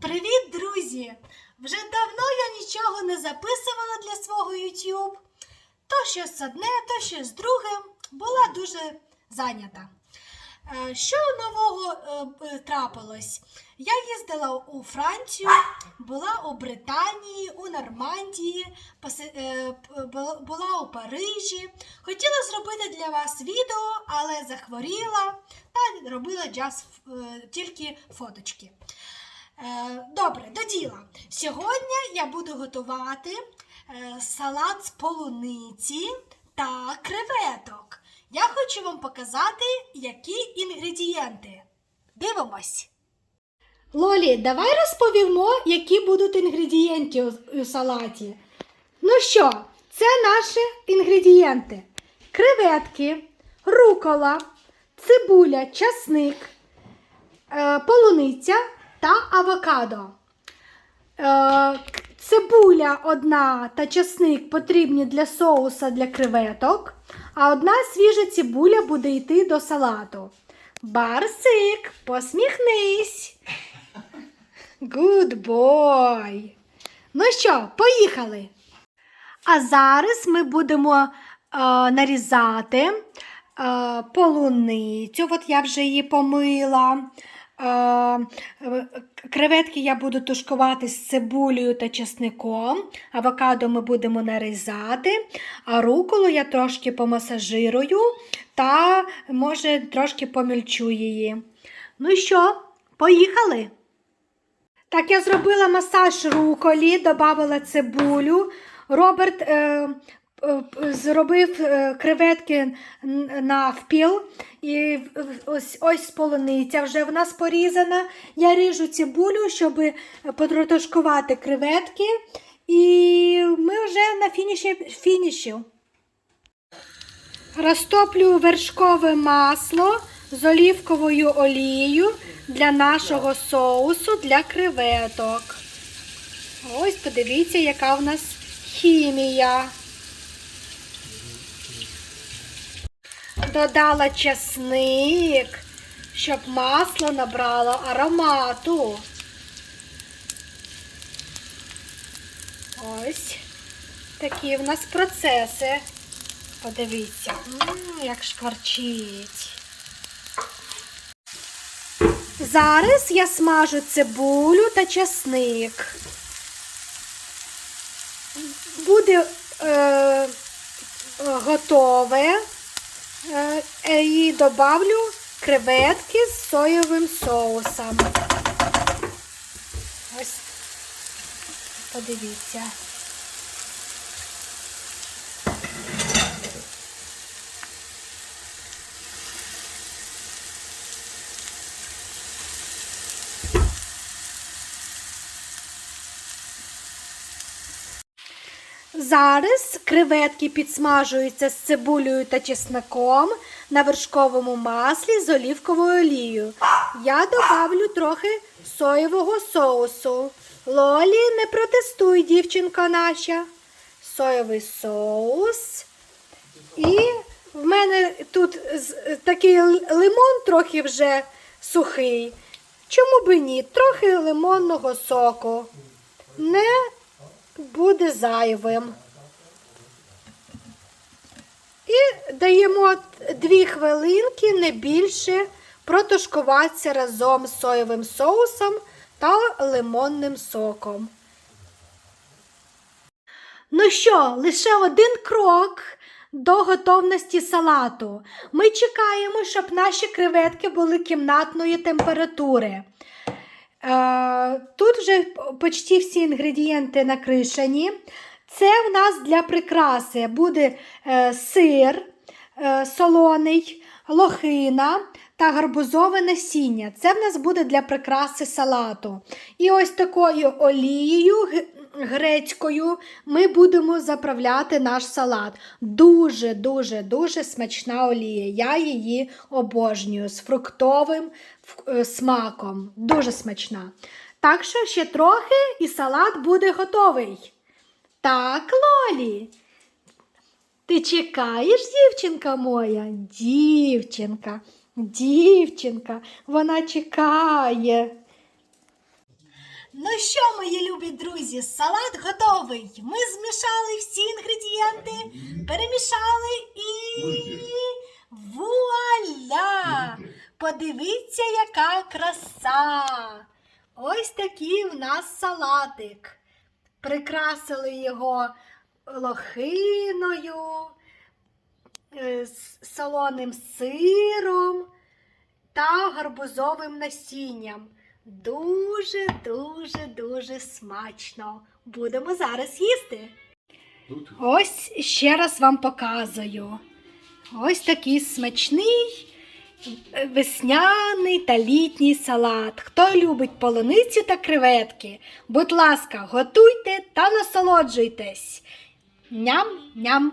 Привіт, друзі! Вже давно я нічого не записувала для свого YouTube. То щось одне, то щось друге. Була дуже зайнята. Е, Що нового е, трапилось? Я їздила у Францію, була у Британії, у Нормандії, е, була у Парижі. Хотіла зробити для вас відео, але захворіла та робила е, тільки фоточки. Е, Добре, до діла. Сьогодні я буду готувати е, салат з полуниці та креветок. Я хочу вам показати, які інгредієнти. Дивимось. Лолі, давай розповімо, які будуть інгредієнти у, салаті. Ну що, це наші інгредієнти: креветки, рукола, цибуля, часник, е, полуниця та авокадо. Е, цибуля одна та часник потрібні для соуса для креветок, а одна свіжа цибуля буде йти до салату. Барсик, посміхнись. Good boy. Ну що, поїхали. А зараз ми будемо е, нарізати е, полуницю. От я вже її помила. Е, креветки я буду тушкувати з цибулею та чесником. Авокадо ми будемо нарізати, а руколу я трошки помасажирую та, може, трошки помільчу її. Ну що, поїхали? Так, я зробила масаж руколі, додала цибулю. Роберт е, зробив е, креветки навпіл. І ось, ось полуниця вже в нас порізана. Я ріжу цибулю, щоб потрошкувати креветки. І ми вже на фініші. фініші. Розтоплюю вершкове масло з олівковою олією для нашого соусу для креветок. Ось подивіться, яка в нас хімія. Додала часник, щоб масло набрало аромату. Ось такі в нас процеси. Подивіться, як шкварчить. Зараз я смажу цибулю та часник. Буде е, готове. Е, е, і добавлю креветки з соєвим соусом. Ось, подивіться. Зараз креветки підсмажуються з цибулею та чесником на вершковому маслі з олівковою олією. Я добавлю трохи соєвого соусу. Лолі, не протестуй, дівчинка наша. Соєвий соус. І в мене тут такий лимон трохи вже сухий. Чому би ні? Трохи лимонного соку. Не буде зайвим. І даємо дві хвилинки, не більше, протушкуватися разом з соєвим соусом та лимонним соком. Ну що, лише один крок до готовності салату. Ми чекаємо, щоб наші креветки були кімнатної температури. Е, Тут вже почти всі інгредієнти накришені. Це в нас для прикраси буде е, сир е, солоний, лохина та гарбузове насіння. Це в нас буде для прикраси салату. І ось такою олією грецькою ми будемо заправляти наш салат. Дуже, дуже, дуже смачна олія. Я її обожнюю з фруктовим е, смаком. Дуже смачна. Так що ще трохи і салат буде готовий. Так, Лолі. Ти чекаєш, дівчинка моя? Дівчинка, дівчинка, вона чекає. Ну що, мої любі друзі, салат готовий. Ми змішали всі інгредієнти, перемішали і вуаля! Подивіться, яка краса! Ось такий в нас салатик. Прикрасили його лохиною, е, солоним сиром та гарбузовим насінням. Дуже, дуже, дуже смачно. Будемо зараз їсти. Ось ще раз вам показую. Ось такий смачний весняний та літній салат. Хто любить полуницю та креветки, будь ласка, готуйте та насолоджуйтесь. Ням-ням-ням.